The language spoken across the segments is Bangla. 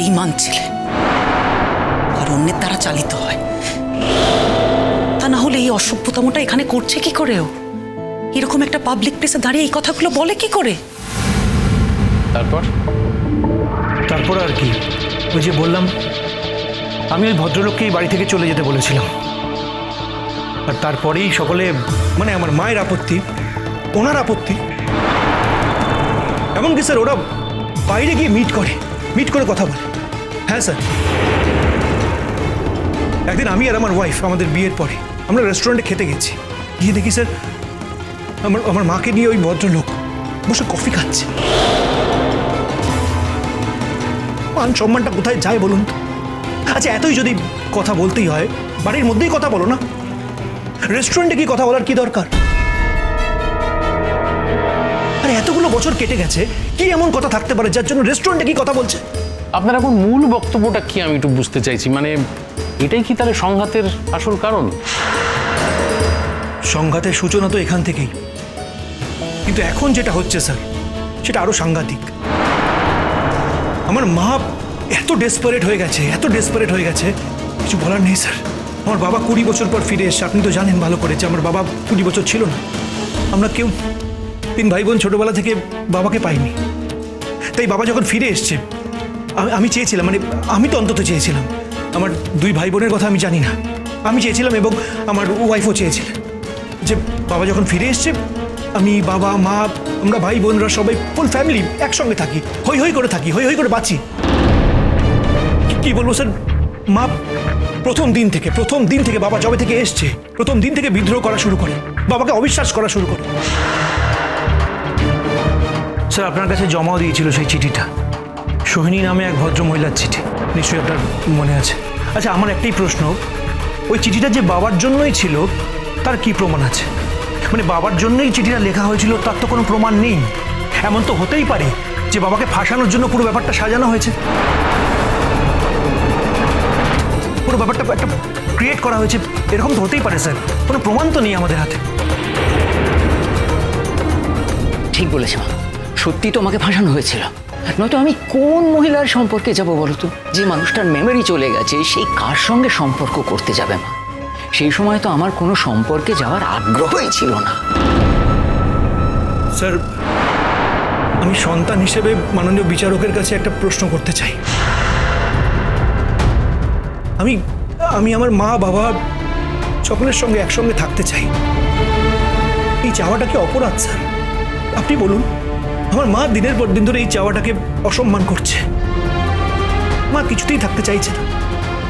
বেঈমান ছেলে। আর অন্যের দ্বারা চালিত হয়। তা না হলে এই অসভ্যতমটা এখানে করছে কি করে ও? এরকম একটা পাবলিক প্লেসে দাঁড়িয়ে এই কথাগুলো বলে কি করে? তারপর? তারপর আর কি? ওই যে বললাম আমি ওই ভদ্রলোককে এই বাড়ি থেকে চলে যেতে বলেছিলাম। আর তারপরেই সকলে মানে আমার মায়ের আপত্তি ওনার আপত্তি। এমনকি স্যার ওরা বাইরে গিয়ে মিট করে। মিট করে কথা বলে। হ্যাঁ স্যার। একদিন আমি আর আমার ওয়াইফ আমাদের বিয়ের পরে আমরা রেস্টুরেন্টে খেতে গেছি। গিয়ে দেখি, স্যার, আমার আমার মাকে নিয়ে ওই ভদ্রলোক বসে কফি খাচ্ছে। মান সম্মানটা কোথায় যায় বলুন আচ্ছা এতই যদি কথা বলতেই হয়, বাড়ির মধ্যেই কথা বলো না। রেস্টুরেন্টে কি কথা বলার কি দরকার? আরে বছর কেটে গেছে কি এমন কথা থাকতে পারে যার জন্য রেস্টুরেন্টে কি কথা বলছে? আপনার এখন মূল বক্তব্যটা কি আমি একটু বুঝতে চাইছি? মানে এটাই কি তাহলে সংঘাতের আসল কারণ? সংঘাতের সূচনা তো এখান থেকেই। কিন্তু এখন যেটা হচ্ছে স্যার সেটা আরও সাংঘাতিক। আমার মা এত ডেসপারেট হয়ে গেছে এত ডেসপারেট হয়ে গেছে কিছু বলার নেই স্যার। আমার বাবা কুড়ি বছর পর ফিরে এসছে আপনি তো জানেন ভালো করে যে আমার বাবা কুড়ি বছর ছিল না। আমরা কেউ তিন ভাই বোন ছোটবেলা থেকে বাবাকে পাইনি। তাই বাবা যখন ফিরে এসছে, আমি চেয়েছিলাম মানে আমি তো অন্তত চেয়েছিলাম। আমার দুই ভাই বোনের কথা আমি জানি না। আমি চেয়েছিলাম এবং আমার ওয়াইফও চেয়েছিলেন যে বাবা যখন ফিরে এসছে, আমি বাবা, মা, আমরা ভাই বোনরা সবাই ফুল ফ্যামিলি একসঙ্গে থাকি হই হই করে থাকি হই হই করে বাঁচি। কি বলব স্যার? মা প্রথম দিন থেকে, প্রথম দিন থেকে বাবা জবে থেকে এসছে, প্রথম দিন থেকে বিদ্রোহ করা শুরু করে, বাবাকে অবিশ্বাস করা শুরু করে। স্যার, আপনার কাছে জমাও দিয়েছিল সেই চিঠিটা। সোহিনী নামে এক ভদ্র মহিলার চিঠি। নিশ্চয়ই আপনার মনে আছে। আচ্ছা আমার একটাই প্রশ্ন। ওই চিঠিটা যে বাবার জন্যই ছিল, তার কি প্রমাণ আছে? মানে বাবার জন্যই চিঠিটা লেখা হয়েছিল, তার তো কোনো প্রমাণ নেই। এমন তো হতেই পারে যে বাবাকে ফাঁসানোর জন্য পুরো ব্যাপারটা সাজানো হয়েছে। পুরো ব্যাপারটা একটা ক্রিয়েট করা হয়েছে। এরকম তো হতেই পারে, স্যার। কোনো প্রমাণ তো নেই আমাদের হাতে। ঠিক বলেছ সত্যি তোমাকে ফাঁসানো হয়েছিল। নয়তো আমি কোন মহিলার সম্পর্কে যাব বলো তো যে মানুষটার মেমরি চলে গেছে সেই কার সঙ্গে সম্পর্ক করতে যাবে মা? সেই সময় তো আমার কোনো সম্পর্কে যাওয়ার আগ্রহই ছিল না। স্যার, আমি সন্তান হিসেবে মাননীয় বিচারকের কাছে একটা প্রশ্ন করতে চাই। আমি আমি আমার মা, বাবা সকলের সঙ্গে একসঙ্গে থাকতে চাই। এই চাওয়াটা কি অপরাধ, স্যার? আপনি বলুন। আমার মা দিনের পর দিন ধরে এই চাওয়াটাকে অসম্মান করছে। মা কিছুতেই থাকতে চাইছে না।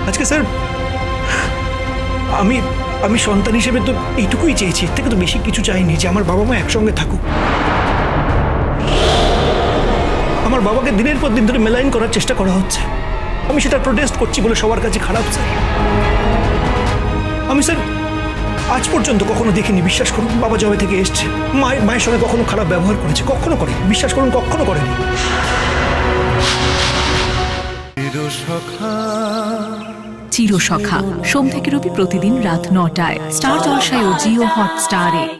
আজকে স্যার, আমি আমি সন্তান হিসেবে তো এইটুকুই চেয়েছি। এর থেকে তো বেশি কিছু চাইনি যে আমার বাবা মা একসঙ্গে থাকুক। আমার বাবাকে দিনের পর দিন ধরে মেলাইন করার চেষ্টা করা হচ্ছে। আমি সেটা প্রোটেস্ট করছি বলে সবার কাছে খারাপ, স্যার। আমি, স্যার আজ পর্যন্ত কখনো দেখিনি, বিশ্বাস করুন, বাবা জবে থেকে এসছে। মায়ের মায়ের সঙ্গে কখনো খারাপ ব্যবহার করেছে, কখনো করে বিশ্বাস করুন, কখনো করেনি। চিরসখা, সোম থেকে রবি প্রতিদিন রাত নটায়। স্টার জলসায় ও জিও হটস্টারে।